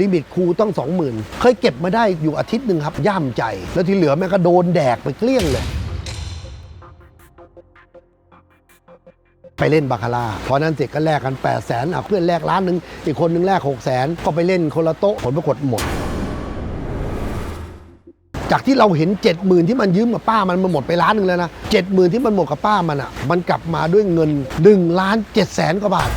ลิมิตครูต้องสองหมื่นเคยเก็บมาได้อยู่อาทิตย์หนึ่งครับ ย่ามใจ แล้วที่เหลือแม่ก็โดนแดกไปเกลี้ยงเลย ไปเล่นบาคาร่าพอนั้นเสร็จก็แลกกัน8 0 0แสนอะเพื่อนแลกล้านหนึ่งอีกคนนึงแลก6 0แสนก็ไปเล่นคนละโต๊ะผลปรากฏหมด จากที่เราเห็น 7 0,000 ที่มันยืมกับป้ามันมันหมดไปล้านหนึ่งแล้วนะ 7 0,000 ที่มันหมดกับป้ามันอะมันกลับมาด้วยเงิน1ล้าน7แสนกว่าบาท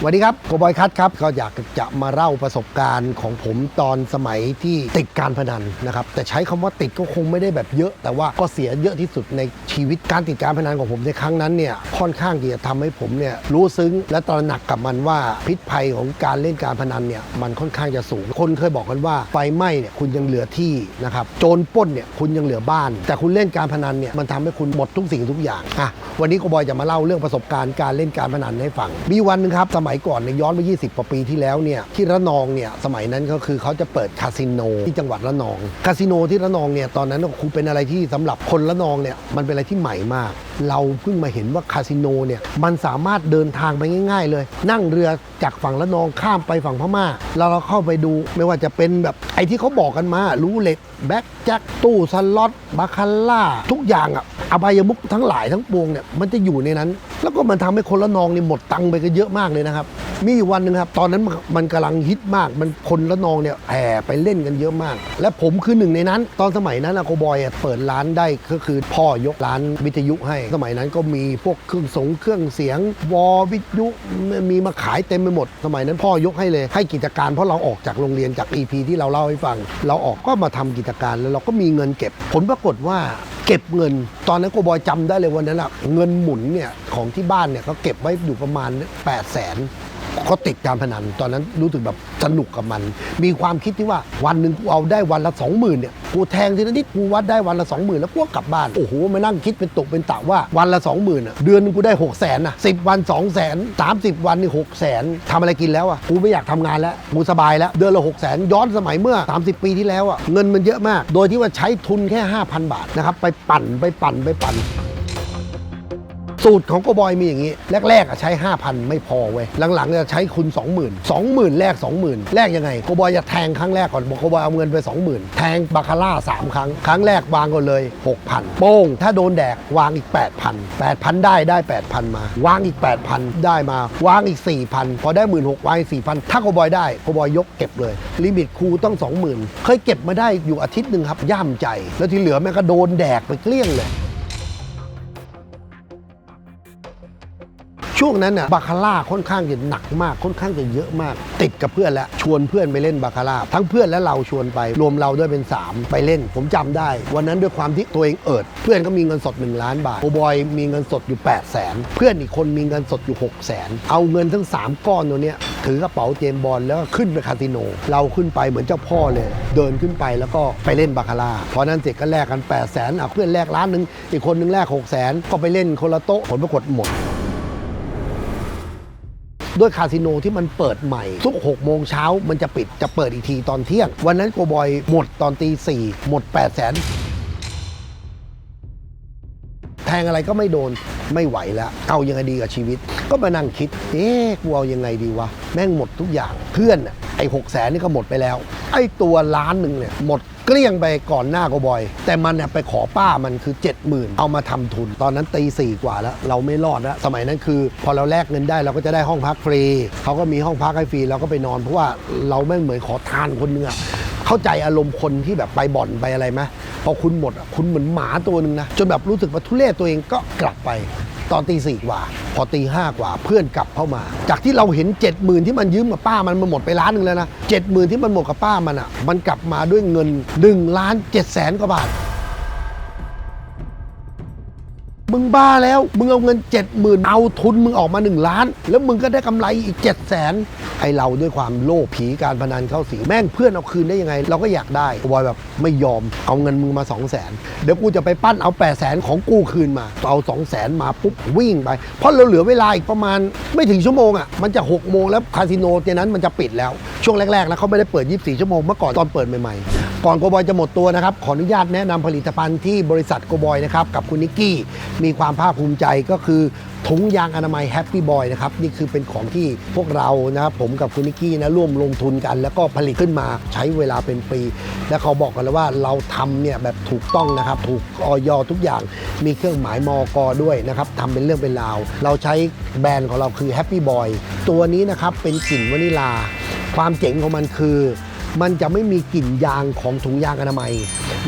สวัสดีครับโกบอยคัทครับก็อยากจะมาเล่าประสบการณ์ของผมตอนสมัยที่ติดการพนันนะครับแต่ใช้คำว่าติดก็คงไม่ได้แบบเยอะ แต่ว่าก็เสียเยอะที่สุดในชีวิตการติดการพนันของผมในครั้งนั้นเนี่ยค่อนข้างที่จะทำให้ผมเนี่ยรู้ซึ้ง และตระหนักกับมันว่าพิษภัยของการเล่นการพนันเนี่ยมันค่อนข้างจะสูง คนเคยบอกกันว่าไฟไหม้เนี่ยคุณยังเหลือที่นะครับโจรป้นเนี่ยคุณยังเหลือบ้าน แต่คุณเล่นการพนันเนี่ยมันทำให้คุณหมดทุกสิ่งทุกอย่างอะวันนี้โกบอยจะมาเล่าเรื่องประสบการณ์การเล่นการพนันให้ฟังมีวันนึงครับสมัยก่อนในย้อนไป 20กว่าปีที่แล้วเนี่ยที่ระนองเนี่ยสมัยนั้นก็คือเขาจะเปิดคาสิโนที่จังหวัดระนอง คาสิโนที่ระนองเนี่ยตอนนั้นก็คงเป็นอะไรที่สำหรับคนระนองเนี่ยมันเป็นอะไรที่ใหม่มาก เราเพิ่งมาเห็นว่าคาสิโนเนี่ยมันสามารถเดินทางไปง่าย ๆ เลย นั่งเรือจากฝั่งระนองข้ามไปฝั่งพม่าแล้วเราเข้าไปดูไม่ว่าจะเป็นแบบไอ้ที่เขาบอกกันมารู้เหล็กแบ็กแจ็คตู้สล็อตบาคาร่าทุกอย่างอะอบายมุกทั้งหลายทั้งปวงเนี่ยมันจะอยู่ในนั้น แล้วก็มันทำให้คนละนองนี่หมดตังค์ไปกันเยอะมากเลยนะครับ มีวันหนึ่งครับ ตอนนั้นมันมันกำลังฮิตมาก มันคนละนองเนี่ยแห่ไปเล่นกันเยอะมาก และผมคือหนึ่งในนั้น ตอนสมัยนั้นอะโกบอยเปิดร้านได้ก็คือพ่อยกร้านวิทยุให้ สมัยนั้นก็มีพวกเครื่องสงเครื่องเสียงวอวิทยุมีมาขายเต็มไปหมด สมัยนั้นพ่อยกให้เลย ให้กิจการเพราะเราออกจากโรงเรียนจาก EP ที่เราเล่าให้ฟัง เราออกก็มาทำกิจการแล้วเราก็มีเงินเก็บ ผลปรากฏว่าเก็บเงิน ตอนนั้นโกบอยจำได้เลยวันนั้นอะเงินหมุนเนี่ยของที่บ้านเนี่ยเขาเก็บไว้อยู่ประมาณ 8 0 0แสนเขาติดการพนัน ตอนนั้นรู้สึกแบบสนุกกับมัน มีความคิดที่ว่าวันหนึ่งกูเอาได้วันละ 20,000เนี่ยกูแทงทีละนิดกูวัดได้วันละ 20,000 แล้วกูก็กลับบ้านโอ้โหมานั่งคิดเป็นตกเป็นตะว่าวันละ 20,000อะเดือนหนึงกูได้ 6 0 0 0 0นอะ10วัน2 0 0 0 0 0 30 วันนี่6 0 0 0 0 0ทำอะไรกินแล้วอะกูไม่อยากทำงานแล้วกูสบายแล้วเดือนละ6 0 0 0 0 0ย้อนสมัยเมื่อ 30 ปีที่แล้วอะเงินมันเยอะมาก โดยที่ว่าใช้ทุนแค่ 5,000 บาทนะครับไปปั่นไปปั่นไปปั่น สูตรของโกบอยมีอย่างนี้ แรกๆอะใช้ 5,000 ไม่พอเว้ยหลังๆจะใช้คุณ 20,000 20,000 แรก 20,000 แรกยังไงโกบอยจะแทงครั้งแรกก่อนบอกโกบอยเอาเงินไป 20,000 แทงบาคาร่า 3 ครั้ง ครั้งแรกวางก่อนเลย 6,000 โป้ง ถ้าโดนแดกวางอีก 8,000 8,000 ได้ได้ 8,000 มา วางอีก 8,000 ได้มาวางอีก 4,000 พอได้ 16,000วางอีก4,000 ถ้าโกบอยได้โกบอยยกเก็บเลย ลิมิตครูต้อง 20,000 เคยเก็บมาได้อยู่อาทิตย์หนึ่งครับย่ามใจ แล้วที่เหลือแม่ก็โดนแดกไปเกลี้ยงเลย ช่วงนั้นน่ะบาคาร่าค่อนข้างจะหนักมาก ค่อนข้างจะเยอะมาก ติดกับเพื่อนแล้วชวนเพื่อนไปเล่นบาคาร่าทั้งเพื่อนและเราชวนไป รวมเราด้วยเป็น 3 ไปเล่น ผมจำได้ วันนั้นด้วยความที่ตัวเองเอิด เพื่อนก็มีเงินสด 1 ล้านบาทโอบอยมีเงินสดอยู่ 8 0 0แสนเพื่อนอีกคนมีเงินสดอยู่ 6 0แสนเอาเงินทั้ง 3 ก้อนตัวเนี้ยถือกระเป๋าเจมบอลแล้วก็ขึ้นไปคาสิโน เราขึ้นไปเหมือนเจ้าพ่อเลย เดินขึ้นไปแล้วก็ไปเล่นบาคาร่าพอนั้นเสร็จก็แลกกัน8 0 0แสนเพื่อนแลกล้านหนึ่งอีกคนนึงแลก6 0แสนก็ไปเล่นคนละโต๊ะผลปรากฏหมด ด้วยคาสิโนที่มันเปิดใหม่ ทุก 6 โมงเช้ามันจะปิดจะเปิดอีกทีตอนเที่ยง วันนั้นโกบอยหมดตอนตีสี่หมด 8 0 0แสนแทงอะไรก็ไม่โดนไม่ไหวแล้ว เอายังไงดีกับชีวิต ก็มานั่งคิด เอ๊ะกูเอายังไงดีวะ แม่งหมดทุกอย่างเพื่อนอะ ไอ้หกแสนนี่ก็หมดไปแล้ว ไอ้ตัวล้านหนึ่งเนี่ยหมดเกลี้ยงไปก่อนหน้าโกบอย แต่มันเนี่ยไปขอป้ามันคือ 70,000 เอามาทำทุน ตอนนั้นตีสี่กว่าแล้ว เราไม่รอดแล้วสมัยนั้นคือ พอเราแลกเงินได้เราก็จะได้ห้องพักฟรีเขาก็มีห้องพักให้ฟรีเราก็ไปนอนเพราะว่าเราแม่เหมือนขอทานคนนึงอะเข้าใจอารมณ์คนที่แบบไปบ่อนไปอะไรไหมพอคุณหมดคุณเหมือนหมาตัวหนึ่งนะจนแบบรู้สึกว่าทุเรศตัวเองก็กลับไป ตอนตีสี่กว่า พอตีห้ากว่าเพื่อนกลับเข้ามา จากที่เราเห็น 7 0,000ที่มันยืมกับป้ามันมันหมดไปล้านหนึ่งแล้วนะเจ็ดหมื่นที่มันหมดกับป้ามันอะมันกลับมาด้วยเงิน1ล้านเจ็ดแสนกว่าบาท มึงบ้าแล้ว มึงเอาเงิน 70,000 เอาทุนมึงออกมา 1 ล้าน แล้วมึงก็ได้กำไรอีก 7 0 0แสนไอเราด้วยความโลภผีการพนันเข้าสิงแม่งเพื่อนเอาคืนได้ยังไง เราก็อยากได้บอยแบบไม่ยอมเอาเงินมึงมา 2 0 0แสนเดี๋ยวกูจะไปปั้นเอา 8 0 0แสนของกูคืนมา เอา2 0 0แสนมาปุ๊บวิ่งไป เพราะเราเหลือเวลาอีกประมาณไม่ถึงชั่วโมงอะมันจะ6โมงแล้วคาสิโนเจนั้นมันจะปิดแล้วช่วงแรกๆนะเขาไม่ได้เปิด 24 ชั่วโมงเมื่อก่อนตอนเปิดใหม่ๆก่อนโกบอยจะหมดตัวนะครับขออนุญาตแนะนำผลิตภัณฑ์ที่บริษัทโกบอยนะครับกับคุณนิกกี้มีความภาคภูมิใจก็คือถุงยางอนามัยแฮปปี้บอยนะครับ นี่คือเป็นของที่พวกเรานะครับผมกับคุณนิกกี้นะร่วมลงทุนกัน แล้วก็ผลิตขึ้นมาใช้เวลาเป็นปี และเขาบอกกันแล้วว่าเราทำเนี่ยแบบถูกต้องนะครับ ถูกออยทุกอย่างมีเครื่องหมายมอกอด้วยนะครับทำเป็นเรื่องเป็นราว เราใช้แบรนด์ของเราคือ Happy Boy ตัวนี้นะครับเป็นกลิ่นวานิลา ความเจ๋งของมันคือ มันจะไม่มีกลิ่นยางของถุงยางอนามัย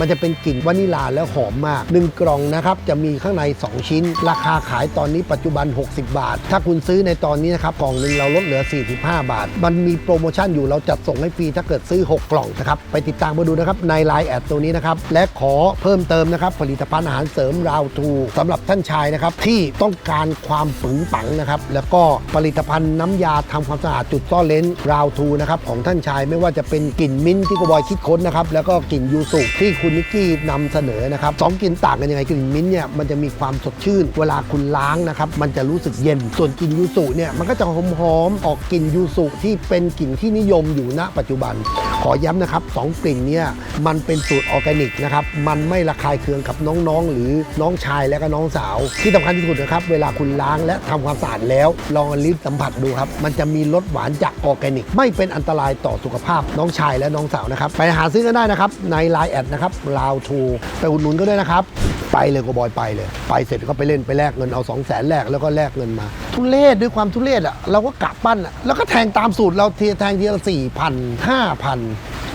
มันจะเป็นกลิ่นวานิลาแล้วหอมมาก 1 กล่องนะครับจะมีข้างใน 2 ชิ้น ราคาขายตอนนี้ปัจจุบัน 60 บาท ถ้าคุณซื้อในตอนนี้นะครับกล่องหนึ่งเราลดเหลือ 45 บาท มันมีโปรโมชั่นอยู่เราจัดส่งให้ฟรีถ้าเกิดซื้อ 6 กล่องนะครับไปติดตามมาดูนะครับในไลน์แอดตัวนี้นะครับและขอเพิ่มเติมนะครับผลิตภัณฑ์อาหารเสริมราวทูสำหรับท่านชายนะครับที่ต้องการความปึงปังนะครับแล้วก็ผลิตภัณฑ์น้ำยาทำความสะอาดจุดซ่อนเลนราวทูนะครับของท่านชายไม่ว่าจะเป็นกลิ่นมิ้นท์ที่กบอยคิดค้นนะครับแล้วก็กลิ่นยูสุที่คุณณนิกกี้นำเสนอนะครับสองกลิ่นต่างกันยังไงกลิ่นมิ้นท์เนี่ยมันจะมีความสดชื่น เวลาคุณล้างนะครับมันจะรู้สึกเย็น ส่วนกลิ่นยูสุเนี่ยมันก็จะหอมหอมๆออกกลิ่นยูสุที่เป็นกลิ่นที่นิยมอยู่ณปัจจุบัน ขอย้ำนะครับสองกลิ่นเนี่ยมันเป็นสูตรออร์แกนิกนะครับมันไม่ระคายเคืองกับน้องๆ หรือน้องชายและก็น้องสาว ที่สำคัญที่สุดนะครับเวลาคุณล้างและทำความสะอาดแล้วลองอลิ้นสัมผัสดูครับมันจะมีรสหวานจากออร์แกนิก ไม่เป็นอันตรายต่อสุขภาพน้องชายและน้องสาวนะครับไปหาซื้อกันได้นะครับในไลน์แอดนะครับลาวทูไปอุดหนุนก็ได้นะครับ ไปเลยก็บอยไปเลย ไปเสร็จก็ไปเล่นไปแลกเงินเอา2 0 0แสนแลกแล้วก็แลกเงินมา ทุเรศด้วยความทุเรศอะเราก็กะปั้นอะแล้วก็แทงตามสูตรเราเทียแทงทีละสี่พันห้าพัน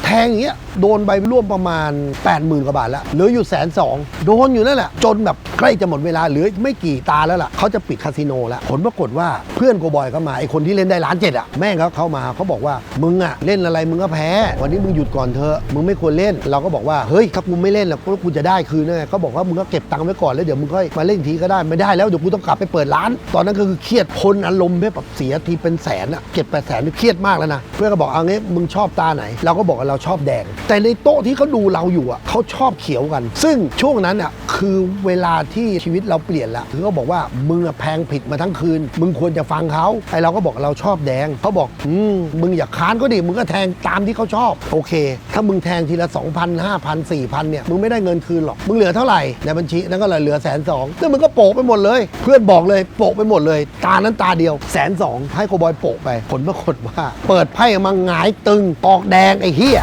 แทงอย่างเงี้ยโดนไปร่วมประมาณ 8 0,000กว่าบาทแล้วเหลืออยู่แสนสองโดนอยู่นั่นแหละจนแบบ ใกล้จะหมดเวลาเหลือไม่กี่ตาแล้วล่ะเขาจะปิดคาสิโนแล้วผลปรากฏว่าเพื่อนโกบอยเข้ามาไอคนที่เล่นได้ล้านเจ็ดอะแม่งเขาเข้ามาเขาบอกว่ามึงอะเล่นอะไรมึงก็แพ้ วันนี้มึงหยุดก่อนเถอะมึงไม่ควรเล่นเราก็บอกว่าเฮ้ยถ้ากูไม่เล่นแล้วกูจะได้คืนแน่เขาบอกว่ามึงก็เก็บตังค์ไว้ก่อนแล้วเดี๋ยวมึงค่อยมาเล่นทีก็ได้ไม่ได้แล้วเดี๋ยวกูต้องกลับไปเปิดร้าน ตอนนั้นก็คือเครียดคนอารมณ์แบบเสียทีเป็นแสนอะเจ็ดแปแสนนี่เครียดมากแล้วนะเพื่อนก็บอกเอางี้มึงชอบตาไหน เราก็บอกว่าเราชอบแดง แต่ในโต๊ะที่เขาดูเราอยู่อะเขาชอบเขียวกัน ซึ่งช่วงนั้นอะคือเวลาที่ชีวิตเราเปลี่ยนละคือเขาบอกว่ามึงอะแพงผิดมาทั้งคืน มึงควรจะฟังเขาไอเราก็บอกเราชอบแดงเขาบอกอืมมึงอย่าค้านก็ดิมึงก็แทงตามที่เขาชอบ โอเค ถ้ามึงแทงทีละ 2,000 5,000 4,000เนี่ยมึงไม่ได้เงินคืนหรอกมึงเหลือเท่าไหร่ในบัญชีนั่นก็เลยเหลือแสนสองแล้วมึงก็โปะไปหมดเลย เพื่อนบอกเลยโปะไปหมดเลย ตานั้นตาเดียวแสนสองให้โคบอยโปะไปผลปรากฏว่า เปิดไพ่ออกมาหงายตึงออกแดงไอ้เหี้ย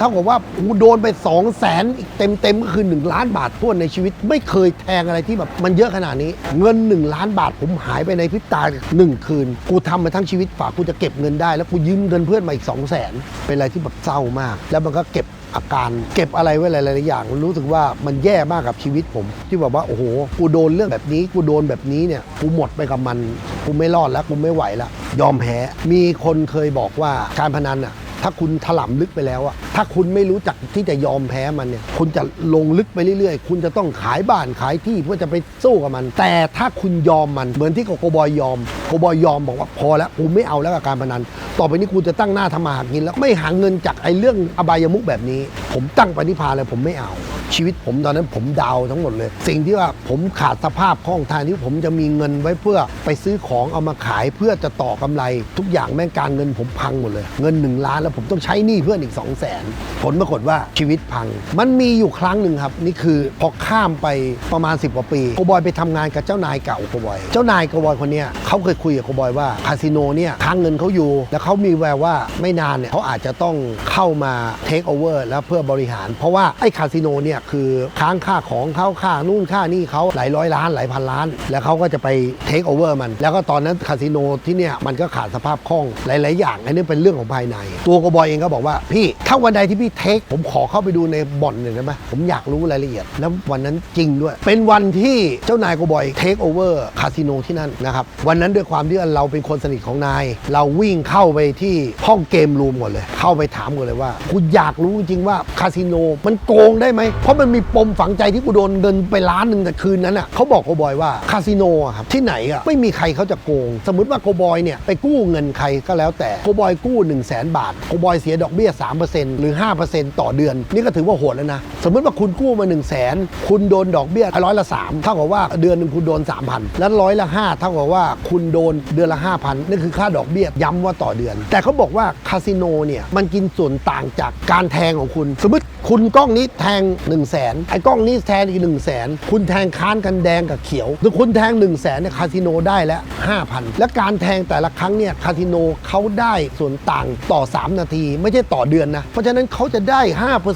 เท่ากับว่ากูโดนไป2 0 0แสนเต็มเต็มๆก็คือ 1 ล้านบาททั่วนในชีวิต ไม่เคยแทงอะไรที่แบบมันเยอะขนาดนี้ เงิน 1 ล้านบาทผมหายไปในพริบตาหนึ่งคืน กูทำมาทั้งชีวิตฝากกูจะเก็บเงินได้ แล้วกูยืมเงินเพื่อนมาอีก2 0 0แสนเป็นอะไรที่แบบเศร้ามาก แล้วมันก็เก็บอาการเก็บอะไรไว้หลายๆอย่าง รู้สึกว่ามันแย่มากกับชีวิตผม ที่แบบว่าโอ้โหกูโดนเรื่องแบบนี้กูโดนแบบนี้เนี่ยกูหมดไปกับมันกูไม่รอดแล้วกูไม่ไหวแล้วยอมแพ้มีคนเคยบอกว่าการพนันอะ ถ้าคุณถล่ำลึกไปแล้วอะถ้าคุณไม่รู้จักที่จะยอมแพ้มันเนี่ย คุณจะลงลึกไปเรื่อยๆ คุณจะต้องขายบ้านขายที่เพื่อจะไปสู้กับมัน แต่ถ้าคุณยอมมันเหมือนที่โกบอยยอมโกบอยยอมบอกว่าพอแล้วกูไม่เอาแล้วกับการพนัน ต่อไปนี้กูจะตั้งหน้าทำมาหากินแล้วไม่หาเงินจากไอ้เรื่องอบายมุกแบบนี้ ผมตั้งปณิพานเลยผมไม่เอา ชีวิตผมตอนนั้นผมดาวทั้งหมดเลย สิ่งที่ว่าผมขาดสภาพคล่องทางที่ผมจะมีเงินไว้เพื่อไปซื้อของเอามาขายเพื่อจะต่อกำไร ทุกอย่างแม่งการเงินผมพังหมดเลย เงิน 1 ล้านแล้วผมต้องใช้หนี้เพื่อนอีก 2 0 0 0 0 0ผลปรากฏว่าชีวิตพัง มันมีอยู่ครั้งหนึ่งครับ นี่คือพอข้ามไปประมาณ 10กว่าปีโกบอยไปทำงานกับเจ้านายเก่าโกบอย เจ้านายโกบอยคนนี้เขาเคยคุยกับโกบอยว่าคาสิโนเนี่ยค้างเงินเขาอยู่ แล้วเขามีแววว่าไม่นานเนี่ยเขาอาจจะต้องเข้ามาเทคโอเวอร์แล้วเพื่อบริหาร เพราะว่าไอ้คาสิโนเนี่ยคือค้างค่าของเขาค่านู่นค่านี่เขาหลายร้อยล้านหลายพันล้าน แล้วเขาก็จะไปเทคโอเวอร์มัน แล้วก็ตอนนั้นคาสิโนที่เนี่ยมันก็ขาดสภาพคล่องหลาย ๆ อย่าง อันนี้เป็นเรื่องของภายใน ตัวโกบอยเองก็บอกว่าพี่ถ้าวันใดที่พี่เทคผมขอเข้าไปดูในบ่อนหน่อยได้ไหมผมอยากรู้รายละเอียด แล้ววันนั้นจริงด้วย เป็นวันที่เจ้านายโกบอยเทคโอเวอร์คาสิโนที่นั่นนะครับวันนั้นด้วยความที่เราเป็นคนสนิทของนาย เราวิ่งเข้าไปที่ห้องเกมรูมก่อนเลย เข้าไปถามก่อนเลยว่ากูอยากรู้จริงว่าคาสิโนมันโกงได้ไหมเพราะราะมันมีปมฝังใจที่กูโดนเงินไปล้านหนึ่งแต่คืนนั้นอะเขาบอกโกบอยว่าคาสิโนอะครับที่ไหนอะไม่มีใครเขาจะโกง สมมติว่าโกบอยเนี่ยไปกู้เงินใครก็แล้วแต่โกบอยกู้ 1 0 0 0 0แบาทโกบอยเสียดอกเบี้ย 3%หรือ 5%ต่อเดือน นี่ก็ถือว่าโหดแล้วนะ สมมติว่าคุณกู้มา 1 0 0 0 0แสนคุณโดนดอกเบี้ยร้อยละ3เท่ากับว่าเดือนหนึ่งคุณโดน 3,000 แล้วร้อยละ5เท่ากับว่าคุณโดนเดือนละ 5,000นั่นคือค่าดอกเบี้ยย้ำว่าต่อเดือน แต่เขาบอกว่าคาสิโนเนี่ยมันกินส่วนต่างจากการแทงของคุณ สมมติคุณกล้องนี้แทง1 0 0 0 0แสนไอ้กล้องนี้แทงอีก1 0 0 0 0แสนคุณแทงค้านกันแดงกับเขียวหรือคุณแทง1 0 0 0 0แสนเนี่ยคาสิโนได้แล้ว5,000และการแทงแต่ละครั้งเนี่ยคาสิโนเขาได้ส่วนต่างต่อ 3 นาที ไม่ใช่ต่อเดือนนะเพราะฉะนั้นเขาจะได้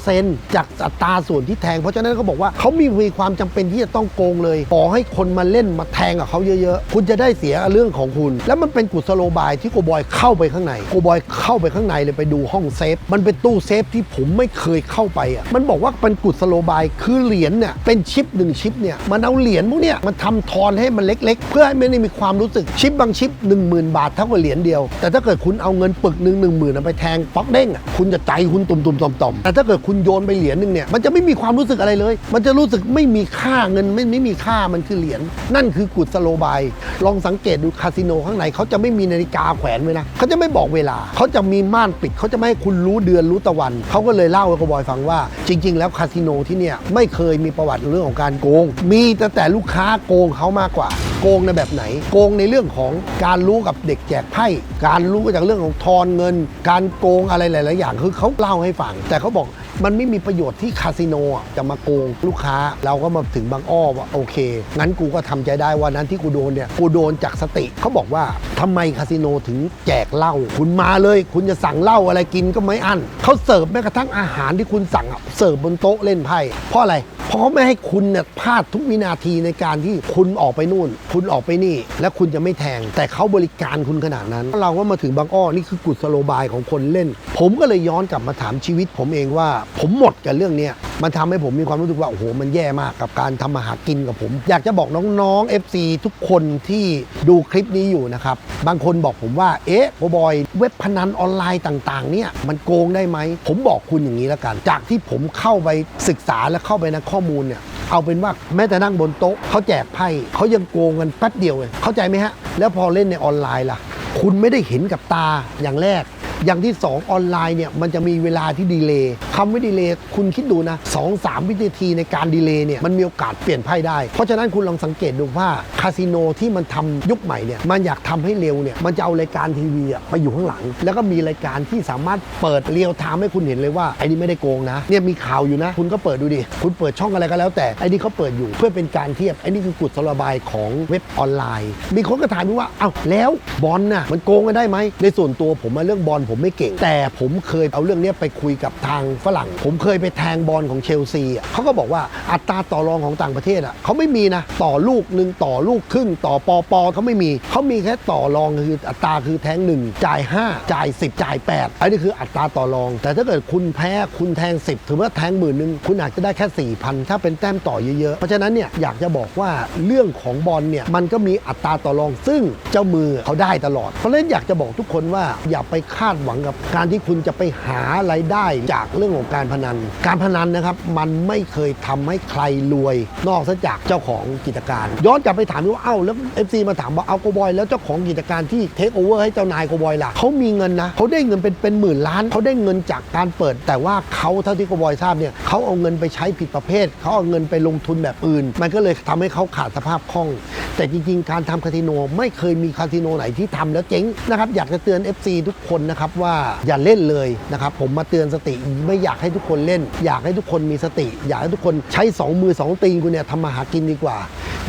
5%จากอัตราส่วนที่แทง เพราะฉะนั้นเขาบอกว่าเขามีมีความจำเป็นที่จะต้องโกงเลยขอให้คนมาเล่นมาแทงกับเขาเยอะๆ คุณจะได้เสียเรื่องของคุณ แล้วมันเป็นกุศโลบายที่โกบอยเข้าไปข้างในโกบอยเข้าไปข้างในเลยไปดูห้องเซฟ มันเป็นตู้เซฟที่ผมไม่เคยเข้าไปอะมันบอกว่าเป็นกุศโลบายคือเหรียญเนี่ยเป็นชิปหนึ่งชิปเนี่ยมันเอาเหรียญพวกเนี่ยมันทำทอนให้มันเล็ก ๆ เพื่อให้ไม่ได้มีความรู้สึกชิปบางชิป 10,000 บาทเท่ากับเหรียญเดียว แต่ถ้าเกิดคุณเอาเงินปึกหนึ่งหนึ่งหมื่นไปแทงป๊อกเด้งอะคุณจะใจคุณตุ่มๆต่อมๆแต่ถ้าเกิดคุณโยนไปเหรียญหนึ่งเนี่ยมันจะไม่มีความรู้สึกอะไรเลย มันจะรู้สึกไม่มีค่าเงินไม่ไม่มีค่ามันคือเหรียญนั่นคือกุศโลบาย ลองสังเกตดูคาสิโนข้างในเขาจะไม่มีนาฬิกาแขวนไว้นะเขาจะไม่บอกเวลาเขาจะมีม่านปิดเขาจะไม่ให้คุณรู้เดือนรู้ตะวันเขาก็เลยเล่าให้กบอยฟังว่า จริง ๆ แล้วคาสิโนที่เนี่ยไม่เคยมีประวัติเรื่องของการโกง มีแต่แต่ลูกค้าโกงเขามากกว่า โกงในแบบไหน โกงในเรื่องของการรู้กับเด็กแจกไพ่การรู้จากเรื่องของทอนเงิน การโกงอะไรหลาย ๆ อย่างคือเขาเล่าให้ฟัง แต่เขาบอก มันไม่มีประโยชน์ที่คาสิโนจะมาโกงลูกค้าเราก็มาถึงบางอ้อว่าโอเค งั้นกูก็ทำใจได้ว่านั้นที่กูโดนเนี่ยกูโดนจากสติเขาบอกว่าทำไมคาสิโนถึงแจกเหล้าคุณมาเลย คุณจะสั่งเหล้าอะไรกินก็ไม่อั้นเขาเสิร์ฟแม้กระทั่งอาหารที่คุณสั่งเสิร์ฟบนโต๊ะเล่นไพ่เพราะอะไร เพราะเขาไม่ให้คุณเนี่ยพลาดทุกวินาทีในการที่คุณออกไปนู่น คุณออกไปนี่ และคุณจะไม่แทง แต่เขาบริการคุณขนาดนั้น เราก็มาถึงบางอ้อนี่คือกุศโลบายของคนเล่น ผมก็เลยย้อนกลับมาถามชีวิต ผมเองว่า ผมหมดกับเรื่องเนี้ย มันทำให้ผมมีความรู้สึกว่า โอ้โห มันแย่มากกับการทำมาหากินกับผม อยากจะบอกน้องๆ FC ทุกคนที่ดูคลิปนี้อยู่นะครับ บางคนบอกผมว่า เอ๊ะโบอยเว็บพนันออนไลน์ต่างๆ เนี่ยมันโกงได้ไหม ผมบอกคุณอย่างนี้แล้วกัน จากที่ผมเข้าไปศึกษาและเข้าไปในข้อมูลเนี่ยเอาเป็นว่าแม้แต่นั่งบนโต๊ะเขาแจกไพ่เขายังโกงกันแป๊บเดียวเองเข้าใจไหมฮะ แล้วพอเล่นในออนไลน์ล่ะ คุณไม่ได้เห็นกับตาอย่างแรก อย่างที่ 2 ออนไลน์เนี่ยมันจะมีเวลาที่ดีเลย์คำว่าดีเลย์คุณคิดดูนะ2อสามวินาทีในการดีเลย์เนี่ยมันมีโอกาสเปลี่ยนไพ่ได้ เพราะฉะนั้นคุณลองสังเกตดูว่าคาสิโนที่มันทำยุคใหม่เนี่ยมันอยากทำให้เร็วเนี่ยมันจะเอารายการทีวีอะไปอยู่ข้างหลัง แล้วก็มีรายการที่สามารถเปิดเรียลไทม์ให้คุณเห็นเลยว่าไอ้นี่ไม่ได้โกงนะเนี่ยมีข่าวอยู่นะ คุณก็เปิดดูดิคุณเปิดช่องอะไรก็แล้ว แต่ไอ้นี่เขาเปิดอยู่เพื่อเป็นการเทียบไอ้นี่คือกุศโลบายของเว็บออนไลน์ มีคนก็ถามวยว่าเอ้าแล้วบอลน่ะมันโกงกันได้ไหมในส่วนตัวผมมาเรื่องบอลผมไม่เก่ง แต่ผมเคยเอาเรื่องนี้ไปคุยกับทางฝรั่ง ผมเคยไปแทงบอลของเชลซีอะเขาก็บอกว่าอัตราต่อรองของต่างประเทศอะเขาไม่มีนะต่อลูกหนึ่งต่อลูกครึ่งต่อปอปอเขาไม่มีเขามีแค่ต่อรองคืออัตราคือแทงหนึ่งจ่าย 5 จ่าย 10 จ่าย 8 อันนี้คืออัตราต่อรอง แต่ถ้าเกิดคุณแพ้คุณแทง 10 ถือว่าแทงหมื่นหนึ่งคุณอาจจะได้แค่4,000ถ้าเป็นแต้มต่อเยอะๆ เพราะฉะนั้นเนี่ยอยากจะบอกว่าเรื่องของบอลเนี่ยมันก็มีอัตราต่อรองซึ่งเจ้ามือเขาได้ตลอด เพราะฉะนั้นอยากจะบอกทุกคนว่าอย่าไปคาดหวังกับการที่คุณจะไปหารายได้จากเรื่องของการพนัน การพนันนะครับมันไม่เคยทำให้ใครรวย นอกจากเจ้าของกิจการ ย้อนกลับไปถามว่าเอ้าแล้ว FC มาถามว่าเอาโกบอย แล้วเจ้าของกิจการที่เทคโอเวอร์ให้เจ้านายโกบอยล่ะเขามีเงินนะเขาได้เงินเป็นเป็นหมื่นล้านเขาได้เงินจากการเปิด แต่ว่าเขาเท่าที่โกบอยทราบเนี่ยเขาเอาเงินไปใช้ผิดประเภทเขาเอาเงินไปลงทุนแบบอื่น มันก็เลยทำให้เขาขาดสภาพคล่อง แต่จริง ๆ การทำคาสิโนไม่เคยมีคาสิโนไหนที่ทำแล้วเจ๊งนะครับอยากจะเตือน FC ทุกคนนะครับว่าอย่าเล่นเลยนะครับผมมาเตือนสติไม่อยากให้ทุกคนเล่น อยากให้ทุกคนมีสติ อยากให้ทุกคนใช้สองมือสองตีนคุณเนี่ยทำมาหากินดีกว่า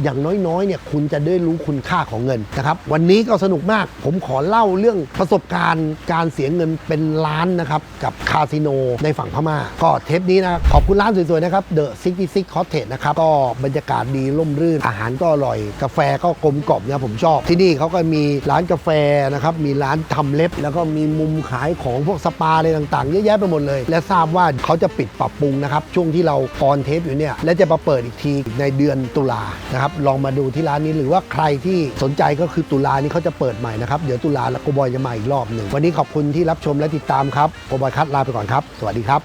อย่างน้อยๆเนี่ยคุณจะได้รู้คุณค่าของเงินนะครับวันนี้ก็สนุกมาก ผมขอเล่าเรื่องประสบการณ์การเสียเงินเป็นล้านนะครับกับคาสิโนในฝั่งพม่า ก็เทปนี้นะขอบคุณร้านสวยๆนะครับ The 66 Cottage นะครับก็บรรยากาศดีร่มรื่นอาหารก็อร่อย กาแฟก็กลมกล่อมนะผมชอบ ที่นี่เขาก็มีร้านกาแฟนะครับมีร้านทำเล็บ แล้วก็มีมุมขายของพวกสปาอะไรต่างๆเยอะแยะไปหมดเลย และทราบว่าเขาจะปิดปรับปรุงนะครับช่วงที่เราออนเทปอยู่เนี่ยและจะมาเปิดอีกทีในเดือนตุลานะครับนะครับลองมาดูที่ร้านนี้หรือว่าใครที่สนใจก็คือตุลานี้เขาจะเปิดใหม่นะครับเดี๋ยวตุลาแล้วโกบอยจะมาอีกรอบหนึ่งวันนี้ขอบคุณที่รับชมและติดตามครับโกบอยคัดลาไปก่อนครับ สวัสดีครับ